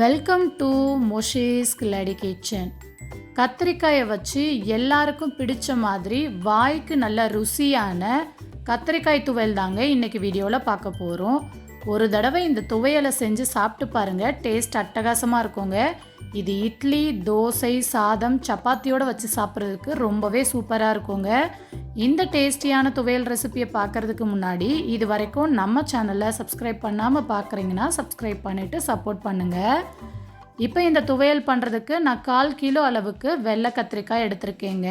Welcome to மொஷிஸ் கிளடி kitchen கத்திரிக்காயை வச்சு எல்லாருக்கும் பிடிச்ச மாதிரி வாய்க்கு நல்ல ருசியான கத்திரிக்காய் துவையல் தாங்க இன்றைக்கி வீடியோவில் பார்க்க போகிறோம் ஒரு தடவை இந்த துவையலை செஞ்சு சாப்பிட்டு பாருங்கள் டேஸ்ட் அட்டகாசமாக இருக்குங்க. இது இட்லி தோசை சாதம் சப்பாத்தியோடு வச்சு சாப்பிட்றதுக்கு ரொம்பவே சூப்பராக இருக்குங்க. இந்த டேஸ்டியான துவையல் ரெசிபியை பார்க்குறதுக்கு முன்னாடி இது வரைக்கும் நம்ம சேனலை சப்ஸ்கிரைப் பண்ணாமல் பார்க்குறீங்கன்னா சப்ஸ்கிரைப் பண்ணிவிட்டு சப்போர்ட் பண்ணுங்கள் இப்போ இந்த துவையல் பண்ணுறதுக்கு நான் கால் கிலோ அளவுக்கு வெள்ளை கத்திரிக்காய் எடுத்திருக்கேங்க.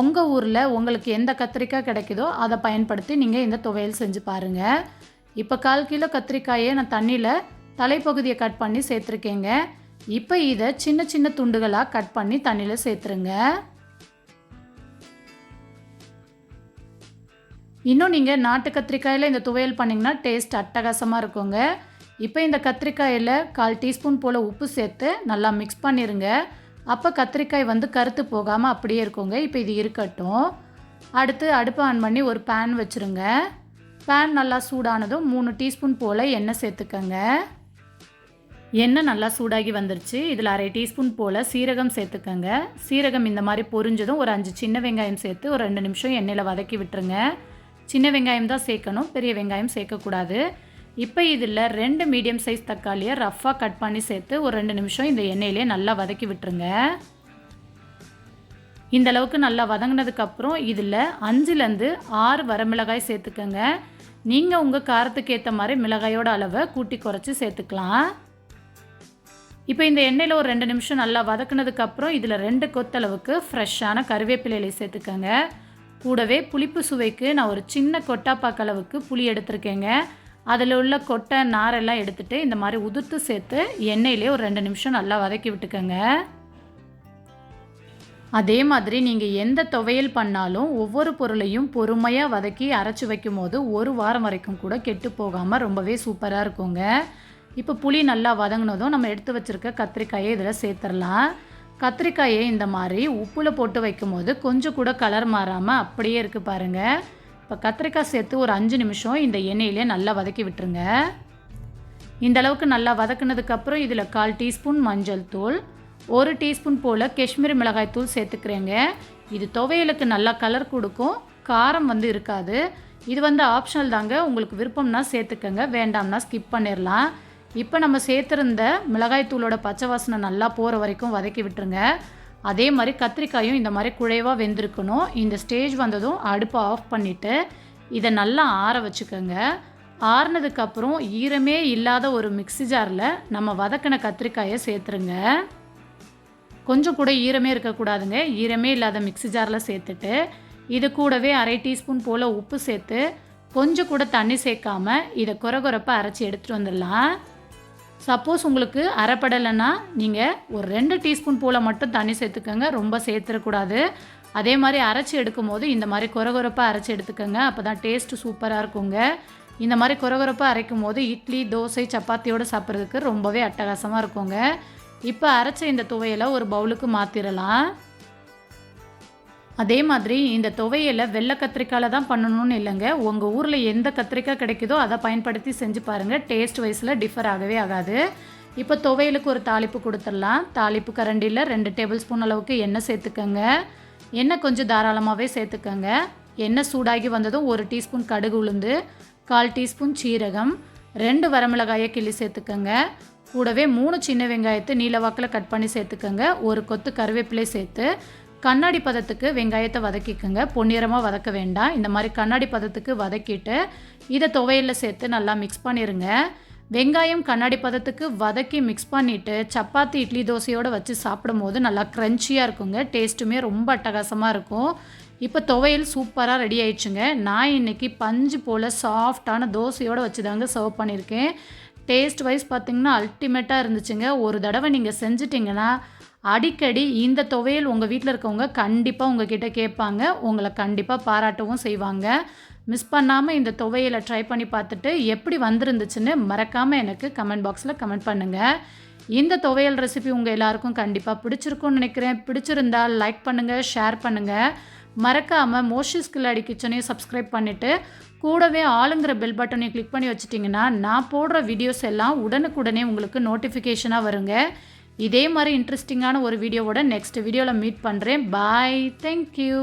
உங்கள் ஊரில் உங்களுக்கு எந்த கத்திரிக்காய் கிடைக்குதோ அதை பயன்படுத்தி நீங்கள் இந்த துவையல் செஞ்சு பாருங்கள் இப்போ கால் கிலோ கத்திரிக்காயை நான் தண்ணியில் தலைப்பகுதியை கட் பண்ணி சேர்த்துருக்கேங்க. இப்போ இதை சின்ன சின்ன துண்டுகளாக கட் பண்ணி தண்ணியில் சேர்த்துருங்க. இன்னும் நீங்கள் நாட்டு கத்திரிக்காயில் இந்த துவையல் பண்ணிங்கன்னா டேஸ்ட் அட்டகாசமாக இருக்குங்க. இப்போ இந்த கத்திரிக்காயில் கால் டீஸ்பூன் போல் உப்பு சேர்த்து நல்லா மிக்ஸ் பண்ணிடுங்க அப்போ கத்திரிக்காய் வந்து கருத்து போகாமல் அப்படியே இருக்குங்க. இப்போ இது இருக்கட்டும். அடுத்து அடுப்பு ஆன் பண்ணி ஒரு பேன் வச்சுருங்க. பேன் நல்லா சூடானதும் மூணு டீஸ்பூன் போல் எண்ணெய் சேர்த்துக்கங்க. எண்ணெய் நல்லா சூடாகி வந்துருச்சு. இதில் அரை டீஸ்பூன் போல் சீரகம் சேர்த்துக்கங்க. சீரகம் இந்த மாதிரி பொரிஞ்சதும் ஒரு அஞ்சு சின்ன வெங்காயம் சேர்த்து ஒரு ரெண்டு நிமிஷம் எண்ணெயில் வதக்கி விட்டுருங்க. சின்ன வெங்காயம் தான் சேர்க்கணும் பெரிய வெங்காயம் சேர்க்கக்கூடாது. இப்போ இதில் ரெண்டு மீடியம் சைஸ் தக்காளியை ரஃப்பாக கட் பண்ணி சேர்த்து ஒரு ரெண்டு நிமிஷம் இந்த எண்ணெயிலே நல்லா வதக்கி விட்டுருங்க. இந்த அளவுக்கு நல்லா வதங்கினதுக்கப்புறம் இதில் அஞ்சுலேருந்து ஆறு வரமிளகாய் சேர்த்துக்கோங்க. நீங்கள் உங்கள் காரத்துக்கு ஏற்ற மாதிரி மிளகாயோட அளவை கூட்டி குறைச்சி சேர்த்துக்கலாம். இப்போ இந்த எண்ணெயில் ஒரு ரெண்டு நிமிஷம் நல்லா வதக்குனதுக்கப்புறம் இதில் ரெண்டு கொத்தளவுக்கு ஃப்ரெஷ்ஷான கருவேப்பிலையை சேர்த்துக்கோங்க. கூடவே புளிப்பு சுவைக்கு நான் ஒரு சின்ன கொட்டாப்பாக்கு அளவுக்கு புளி எடுத்திருக்கேங்க. அதில் உள்ள கொட்டை நாரெல்லாம் எடுத்துகிட்டு இந்த மாதிரி உதிர்த்து சேர்த்து எண்ணெயிலே ஒரு ரெண்டு நிமிஷம் நல்லா வதக்கி விட்டுக்கோங்க. அதே மாதிரி நீங்கள் எந்த துவையல் பண்ணாலும் ஒவ்வொரு பொருளையும் பொறுமையாக வதக்கி அரைச்சி வைக்கும் போது ஒரு வாரம் வரைக்கும் கூட கெட்டு போகாமல் ரொம்பவே சூப்பராக இருக்குங்க. இப்போ புளி நல்லா வதங்கினதும் நம்ம எடுத்து வச்சுருக்க கத்திரிக்காயை இதில் சேர்த்துடலாம். கத்திரிக்காயை இந்த மாதிரி உப்பில் போட்டு வைக்கும்போது கொஞ்சம் கூட கலர் மாறாமல் அப்படியே இருக்குது பாருங்கள் இப்போ கத்திரிக்காய் சேர்த்து ஒரு அஞ்சு நிமிஷம் இந்த எண்ணெயிலே நல்லா வதக்கி விட்டுருங்க. இந்த அளவுக்கு நல்லா வதக்குனதுக்கப்புறம் இதில் கால் டீஸ்பூன் மஞ்சள் தூள் ஒரு டீஸ்பூன் போல் காஷ்மீரி மிளகாய் தூள் சேர்த்துக்கிறேங்க. இது துவையலுக்கு நல்லா கலர் கொடுக்கும். காரம் வந்து இருக்காது. இது வந்து ஆப்ஷனல் தாங்க. உங்களுக்கு விருப்பம்னா சேர்த்துக்கங்க. வேண்டாம்னா ஸ்கிப் பண்ணிடலாம் இப்போ நம்ம சேர்த்துருந்த மிளகாய்த்தூளோட பச்சை வாசனை நல்லா போகிற வரைக்கும் வதக்கி விட்டுருங்க. அதே மாதிரி கத்திரிக்காயும் இந்த மாதிரி குழைவாக வெந்திருக்கணும். இந்த ஸ்டேஜ் வந்ததும் அடுப்பை ஆஃப் பண்ணிவிட்டு இதை நல்லா ஆற வச்சுக்கோங்க. ஆறுனதுக்கப்புறம் ஈரமே இல்லாத ஒரு மிக்ஸி ஜாரில் நம்ம வதக்கின கத்திரிக்காயை சேர்த்துருங்க. கொஞ்சம் கூட ஈரமே இருக்கக்கூடாதுங்க ஈரமே இல்லாத மிக்ஸி ஜாரில் சேர்த்துட்டு இது கூடவே அரை டீஸ்பூன் போல் உப்பு சேர்த்து கொஞ்சம் கூட தண்ணி சேர்க்காம இதை குறகுறப்பாக அரைச்சி எடுத்துகிட்டு வந்துடலாம். சப்போஸ் உங்களுக்கு அரைப்படலைன்னா நீங்கள் ஒரு ரெண்டு டீஸ்பூன் போல் மட்டும் தண்ணி சேர்த்துக்கோங்க ரொம்ப சேர்த்துடக்கூடாது. அதே மாதிரி அரைச்சி எடுக்கும் போது இந்த மாதிரி குறகுறப்பாக அரைச்சி எடுத்துக்கோங்க அப்போ தான் டேஸ்ட்டு சூப்பராக இருக்குங்க. இந்த மாதிரி குறகுறப்பாக அரைக்கும் போது இட்லி தோசை சப்பாத்தியோடு சாப்பிட்றதுக்கு ரொம்பவே அட்டகாசமாக இருக்குங்க. இப்போ அரைச்ச இந்த துவையலை ஒரு பவுலுக்கு மாற்றிடலாம் அதே மாதிரி இந்த துவையலை வெள்ளை கத்திரிக்காயில் தான் பண்ணணும்னு இல்லைங்க. உங்கள் ஊரில் எந்த கத்திரிக்காய் கிடைக்குதோ அதை பயன்படுத்தி செஞ்சு பாருங்கள் டேஸ்ட் வைஸில் டிஃபர் ஆகவே ஆகாது. இப்போ துவையலுக்கு ஒரு தாளிப்பு கொடுத்துடலாம். தாளிப்பு கரண்டியில் ரெண்டு டேபிள் ஸ்பூன் அளவுக்கு எண்ணெய் சேர்த்துக்கோங்க. எண்ணெய் கொஞ்சம் தாராளமாகவே சேர்த்துக்கோங்க. எண்ணெய் சூடாகி வந்ததும் ஒரு டீஸ்பூன் கடுகு உளுந்து கால் டீஸ்பூன் சீரகம் ரெண்டு வரமிளகாயை கிள்ளி சேர்த்துக்கோங்க. கூடவே மூணு சின்ன வெங்காயத்தை நீலவாக்கில் கட் பண்ணி சேர்த்துக்கோங்க. ஒரு கொத்து கருவேப்பிலை சேர்த்து கண்ணாடி பதத்துக்கு வெங்காயத்தை வதக்கிக்கோங்க. பொன்னிறமாக வதக்க வேண்டாம். இந்த மாதிரி கண்ணாடி பதத்துக்கு வதக்கிட்டு இதை துவையலில் சேர்த்து நல்லா மிக்ஸ் பண்ணிடுங்க வெங்காயம் கண்ணாடி பதத்துக்கு வதக்கி மிக்ஸ் பண்ணிவிட்டு சப்பாத்தி இட்லி தோசையோடு வச்சு சாப்பிடும்போது நல்லா க்ரன்ச்சியாக இருக்குங்க. டேஸ்ட்டுமே ரொம்ப அட்டகாசமாக இருக்கும். இப்போ துவையல் சூப்பராக ரெடி ஆயிடுச்சுங்க. நான் இன்றைக்கி பஞ்சு போல் சாஃப்டான தோசையோடு வச்சு தாங்க சர்வ் பண்ணியிருக்கேன் டேஸ்ட் வைஸ் பார்த்திங்கன்னா அல்டிமேட்டாக இருந்துச்சுங்க. ஒரு தடவை நீங்கள் செஞ்சிட்டிங்கன்னா அடிக்கடி இந்த துவையல் உங்கள் வீட்டில் இருக்கவங்க கண்டிப்பாக உங்ககிட்ட கேட்பாங்க. உங்களை கண்டிப்பாக பாராட்டவும் செய்வாங்க. மிஸ் பண்ணாமல் இந்த துவையலை ட்ரை பண்ணி பார்த்துட்டு எப்படி வந்திருந்துச்சுன்னு மறக்காமல் எனக்கு கமெண்ட் பாக்ஸில் கமெண்ட் பண்ணுங்கள் இந்த துவையல் ரெசிபி உங்கள் எல்லாருக்கும் கண்டிப்பாக பிடிச்சிருக்கும்னு நினைக்கிறேன். பிடிச்சிருந்தால் லைக் பண்ணுங்கள் ஷேர் பண்ணுங்கள் மறக்காமல் மோஷிஸ் கில்லாடி கிச்சனையும் சப்ஸ்கிரைப் பண்ணிவிட்டு கூடவே ஆளுங்கிற பெல் பட்டனையும் கிளிக் பண்ணி வச்சிட்டிங்கன்னா நான் போடுற வீடியோஸ் எல்லாம் உடனுக்குடனே உங்களுக்கு நோட்டிஃபிகேஷனாக வருங்க. இதே மாதிரி இன்ட்ரெஸ்டிங்கான ஒரு வீடியோவோட நெக்ஸ்ட் வீடியோவில் மீட் பண்ணுறேன் பாய் தேங்க்யூ